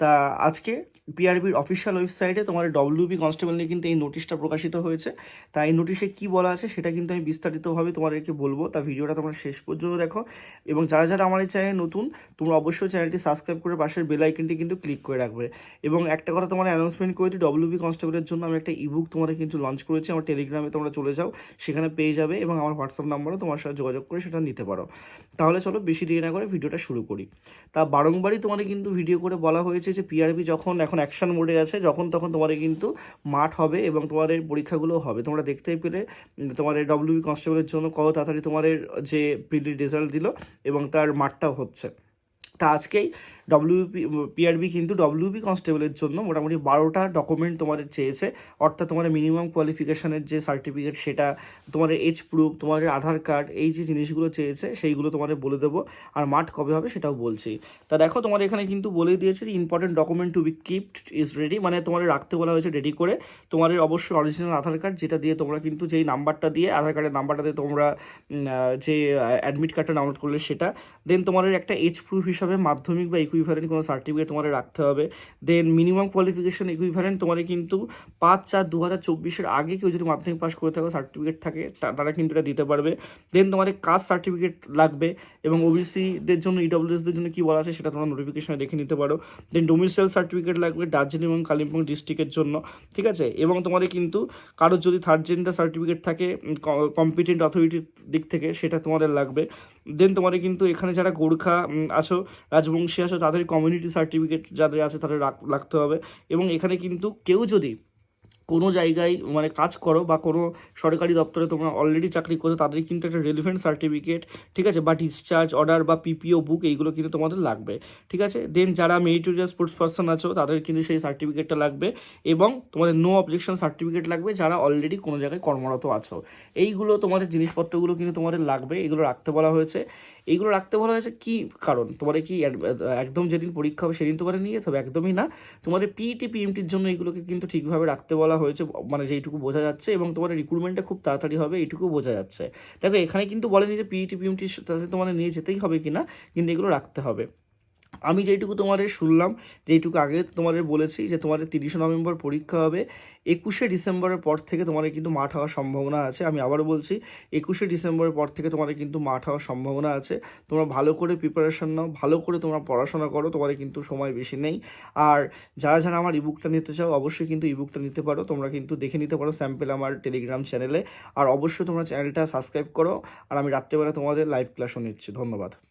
তা আজকে পিআরবির অফিসিয়াল ওয়েবসাইটে তোমার ডব্লিউবি কনস্টেবল নিয়ে কিন্তু এই নোটিশটা প্রকাশিত হয়েছে। তা এই নোটিশে কী বলা আছে সেটা কিন্তু আমি বিস্তারিতভাবে তোমাদেরকে বলব। তা ভিডিওটা তোমরা শেষ পর্যন্ত দেখো। এবং যারা যারা আমার এই চ্যানেল নতুন, তোমরা অবশ্যই চ্যানেলটি সাবস্ক্রাইব করে পাশের বেল আইকনটি কিন্তু ক্লিক করে রাখবে। এবং একটা কথা তোমার অ্যানাউন্সমেন্ট করে দিই ডব্লিউবি কনস্টেবলের জন্য আমি একটা ইবুক তোমাদের কিন্তু লঞ্চ করেছি। আমার টেলিগ্রামে তোমরা চলে যাও, সেখানে পেয়ে যাবে এবং আমার হোয়াটসঅ্যাপ নাম্বারও তোমার সাথে যোগাযোগ করে সেটা নিতে পারো। তাহলে চলো বেশি দেরি না করে ভিডিওটা শুরু করি। তা বারংবারই তোমাদের কিন্তু ভিডিও করে বলা হয়েছে যে পিআরবি যখন এখন অ্যাকশন মোডে আছে, যখন তখন তোমাদের কিন্তু মাঠ হবে এবং তোমাদের পরীক্ষাগুলো হবে। তোমরা দেখতেই পেলে তোমার তোমাদের ডব্লিউবি কনস্টেবলের জন্য কত তাড়াতাড়ি তোমাদের যে প্রিলি রেজাল্ট দিল এবং তার মাঠটাও হচ্ছে। তা আজকেই ডব্লিউপি পিআরবি কিন্তু ডব্লিউবি কনস্টেবলের জন্য মোটামুটি বারোটা ডকুমেন্ট তোমাদের চেয়েছে। অর্থাৎ তোমার মিনিমাম কোয়ালিফিকেশনের যে সার্টিফিকেট সেটা তোমাদের এজ প্রুফ তোমাদের আধার কার্ড এই যে জিনিসগুলো চেয়েছে, সেইগুলো তোমাদের বলে দেবো। আর মাঠ কবে হবে সেটাও বলছি। তা দেখো, তোমার এখানে কিন্তু বলে দিয়েছে যে important document to be kept is ready মানে তোমাদের রাখতে বলা হয়েছে রেডি করে। তোমাদের অবশ্যই অরিজিনাল আধার কার্ড যেটা দিয়ে তোমরা কিন্তু যেই নাম্বারটা দিয়ে, আধার কার্ডের নাম্বারটা দিয়ে তোমরা যে অ্যাডমিট কার্ডটা ডাউনলোড করলে সেটা। দেন তোমাদের একটা এজ প্রুফ হিসাবে মাধ্যমিক বা ইকুইভ্যালেন্ট কোনো সার্টিফিকেট তোমাদের রাখতে হবে। দেন মিনিমাম কোয়ালিফিকেশন ইকুইভ্যালেন্ট তোমাদের কিন্তু পাঁচ চার দু হাজার চব্বিশের আগে কেউ যদি মাধ্যমিক পাস করে থাকো সার্টিফিকেট থাকে তারা কিন্তু এটা দিতে পারবে। দেন তোমাদের কাস্ট সার্টিফিকেট লাগবে এবং ওবিসিদের জন্য ইডব্লিউএসদের জন্য কী বলা আছে সেটা তোমরা নোটিফিকেশনে দেখে নিতে পারো। দেন ডোমিসাইল সার্টিফিকেট লাগবে দার্জিলিং এবং কালিম্পং ডিস্ট্রিক্টের জন্য, ঠিক আছে? এবং তোমাদের কিন্তু কারোর যদি থার্ড জেন্ডার সার্টিফিকেট থাকে কম্পিটেন্ট অথরিটির দিক থেকে সেটা তোমাদের লাগবে। দেন তোমাদের কিন্তু এখানে যারা গোর্খা আছো, রাজবংশী আছো, তাদের কমিউনিটি সার্টিফিকেট যাদের আছে তাদের রাখ- রাখতে হবে। এবং এখানে কিন্তু কেউ যদি কোনো জায়গায় মানে কাজ করো বা কোনো সরকারি দপ্তরে তোমরা অলরেডি চাকরি করো তাদের কিন্তু একটা রেলিভেন্ট সার্টিফিকেট ঠিক আছে? বা ডিসচার্জ অর্ডার বা পিপিও বুক এইগুলো কিন্তু তোমাদের লাগবে, ঠিক আছে? দেন যারা মেরিটোরিয়াস স্পোর্টস পার্সন আছো, তাদের কিন্তু সেই সার্টিফিকেটটা লাগবে এবং তোমাদের নো অবজেকশন সার্টিফিকেট লাগবে যারা অলরেডি কোনো জায়গায় কর্মরত আছো। এইগুলো তোমাদের জিনিসপত্রগুলো কিন্তু তোমাদের লাগবে, এগুলো রাখতে বলা হয়েছে। এইগুলো রাখতে বলা হয়েছে কি কারণ? তোমাদের কি একদম যেদিন পরীক্ষা হবে সেদিন তোমাদের নিয়ে যেতে হবে? একদমই না। তোমাদের পিইটি পিএমটির জন্য এগুলোকে কিন্তু ঠিকভাবে রাখতে বলা হয়েছে মানে যেইটুকু বোঝা যাচ্ছে এবং তোমার রিক্রুটমেন্টটা খুব তাড়াতাড়ি হবে, এইটুকু বোঝা যাচ্ছে। দেখো, এখানে কিন্তু বলেনি যে পিইটি পিএমটির সাথে তোমাদের নিয়ে যেতেই হবে কিনা, কিন্তু এগুলো রাখতে হবে। আমি যেইটুকু তোমাদের শুনলাম, যেইটুকু আগে তোমাদের বলেছি যে তোমাদের তিরিশে নভেম্বর পরীক্ষা হবে, একুশে ডিসেম্বরের পর থেকে তোমাদের কিন্তু মাঠ হওয়ার সম্ভাবনা আছে। আমি আবারও বলছি, একুশে ডিসেম্বরের পর থেকে তোমাদের কিন্তু মাঠ হওয়ার সম্ভাবনা আছে। তোমরা ভালো করে প্রিপারেশন নাও, ভালো করে তোমরা পড়াশোনা করো তোমাদের কিন্তু সময় বেশি নেই। আর যারা যারা আমার ইবুকটা নিতে চাও, অবশ্যই কিন্তু ইবুকটা নিতে পারো। তোমরা কিন্তু দেখে নিতে পারো স্যাম্পেল আমার টেলিগ্রাম চ্যানেলে আর অবশ্যই তোমরা চ্যানেলটা সাবস্ক্রাইব করো। আর আমি রাত্রেবেলা তোমাদের লাইভ ক্লাসও নিচ্ছি। ধন্যবাদ।